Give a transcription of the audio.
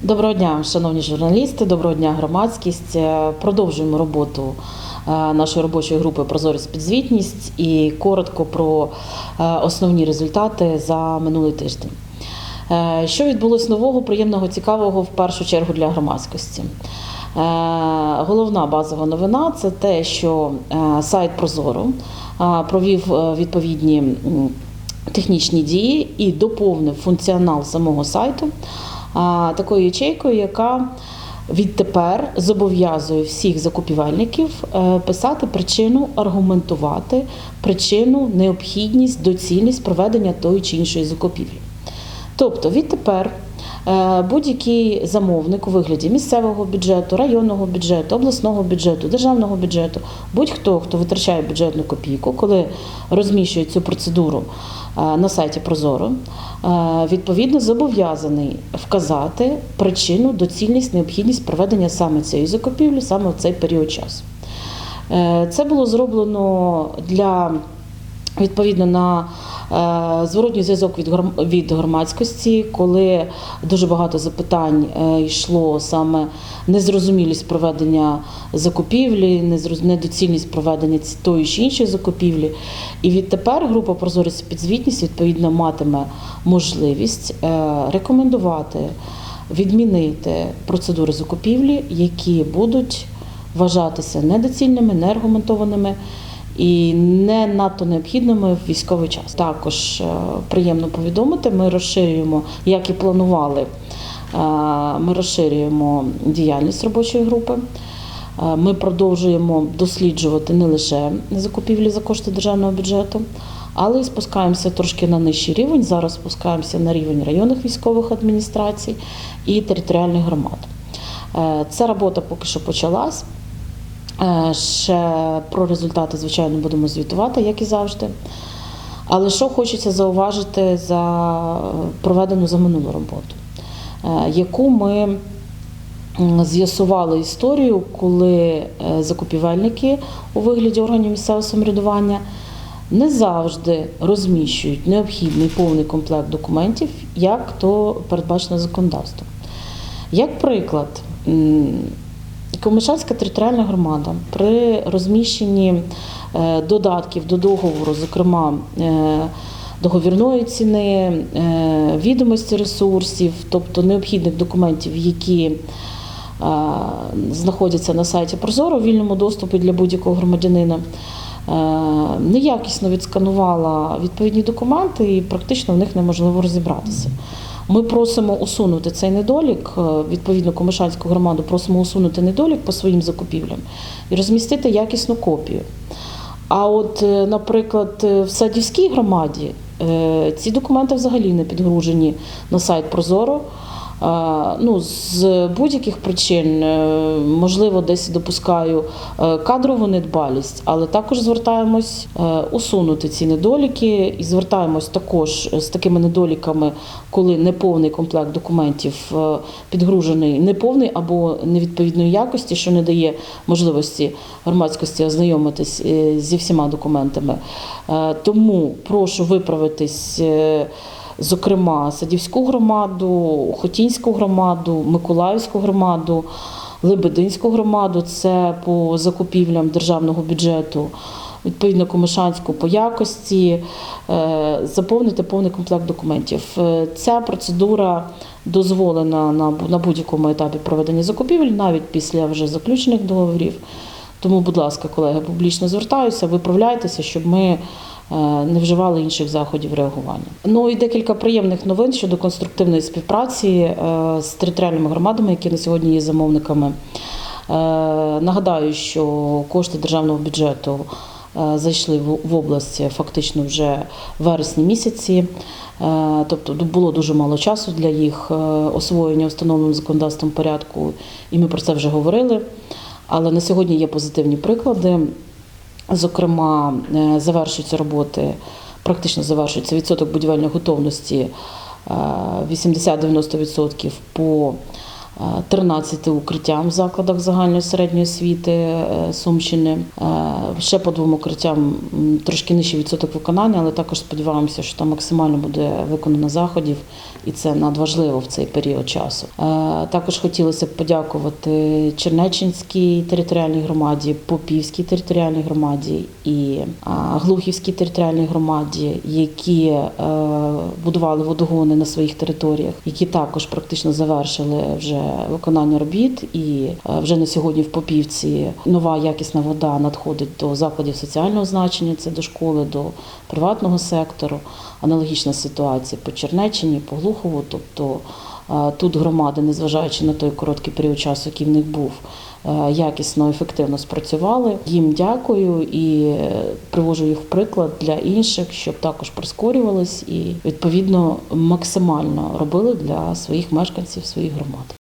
Доброго дня, шановні журналісти, доброго дня, громадськість. Е, Продовжуємо роботу е, нашої робочої групи Прозорість підзвітність і коротко про е, основні результати за минулий тиждень. Що відбулось нового, приємного, цікавого в першу чергу для громадськості? Головна базова новина це те, що сайт Прозоро провів відповідні технічні дії і доповнив функціонал самого сайту такою ячейкою, яка відтепер зобов'язує всіх закупівельників е, писати причину, аргументувати причину, необхідність, доцільність проведення тої чи іншої закупівлі. Тобто відтепер будь-який замовник у вигляді місцевого бюджету, районного бюджету, обласного бюджету, державного бюджету, будь-хто, хто витрачає бюджетну копійку, коли розміщує цю процедуру е, на сайті Прозоро, е, відповідно зобов'язаний вказати причину, доцільність, необхідність проведення саме цієї закупівлі саме в цей період часу. Е, Це було зроблено для відповідно на е, зворотній зв'язок від гром- від громадськості, коли дуже багато запитань е, йшло саме незрозумілість проведення закупівлі, недоцільність проведення тої чи іншої закупівлі. І відтепер група Прозорість підзвітність відповідно матиме можливість е, рекомендувати відмінити процедури закупівлі, які будуть вважатися недоцільними, неаргументованими і не надто необхідними в військовий час. Також е, приємно повідомити, ми розширюємо, як і планували, е, ми розширюємо діяльність робочої групи. Е, Ми продовжуємо досліджувати не лише закупівлі за кошти державного бюджету, але й спускаємося трошки на нижчий рівень. Зараз спускаємося на рівень районних військових адміністрацій і територіальних громад. Ця робота поки що почалась. Е, Ще про результати, звичайно, будемо звітувати, як і завжди. Але що хочеться зауважити за е, проведену за минулу роботу, е, яку ми з'ясували історію, коли закупівельники у вигляді органів місцевого самоврядування не завжди розміщують необхідний повний комплект документів, як то передбачено законодавством. Як приклад, Комишанська територіальна громада при розміщенні е, додатків до договору, зокрема е, договірної ціни, е, відомості ресурсів, тобто необхідних документів, які знаходяться на сайті Прозоро у вільному доступі для будь-якого громадянина. Неякісно відсканувала відповідні документи і практично в них неможливо розібратися. Ми просимо усунути цей недолік. е, Відповідно, Комишанську громаду просимо усунути недолік по своїм закупівлям і розмістити якісну копію. А от, е, наприклад, е, в Садівській громаді ці документи взагалі не підгружені на сайт Прозоро. Ну, з будь-яких причин, е, можливо, десь допускаю е, кадрову недбалість, але також звертаємось е, усунути ці недоліки і звертаємось також з такими недоліками, коли неповний комплект документів підгружений неповний або невідповідної якості, що не дає можливості громадськості ознайомитись зі всіма документами. Тому прошу виправитись. Зокрема, Садівську громаду, Хотінську громаду, Миколаївську громаду, Лебединську громаду це по закупівлям державного бюджету, відповідно Комишанську по якості, е, заповнити повний комплект документів. Е, Ця процедура дозволена на будь-якому етапі проведення закупівель, навіть після вже заключених договорів. Тому, будь ласка, колеги, публічно звертаюся, виправляйтеся, щоб ми не вживали інших заходів реагування. Ну і декілька приємних новин щодо конструктивної співпраці е, з територіальними громадами, які на сьогодні є замовниками. Е, Нагадаю, що кошти державного бюджету е, зайшли в- область фактично вже вересні місяці. Е, Тобто було дуже мало часу для їх е, освоєння встановленим законодавством порядку, і ми про це вже говорили. Але на сьогодні є позитивні приклади. Зокрема, е, завершуються роботи, практично завершується відсоток будівельної готовності е, 80-90% по е, 13 укриттям в закладах загальної середньої освіти е, Сумщини. Е, Ще по двом укриттям трошки нижчий відсоток виконання, але також сподіваємося, що там максимально буде виконано заходів, і це надважливо в цей період часу. Е, Також хотілося б подякувати Чернеччинській територіальній громаді, Попівській територіальній громаді і Глухівській територіальній громаді, які будували водогони на своїх територіях, які також практично завершили вже виконання робіт. І е, вже на сьогодні в Попівці нова якісна вода надходить до закладів соціального значення, це до школи, до приватного сектору. Аналогічна ситуація по Чернеччині, по Глухову. Тобто е, тут громади, незважаючи на той короткий період часу, який в них був, е, якісно, ефективно спрацювали. Їм дякую і привожу їх в приклад для інших, щоб також прискорювались і відповідно максимально робили для своїх мешканців, своїх громад.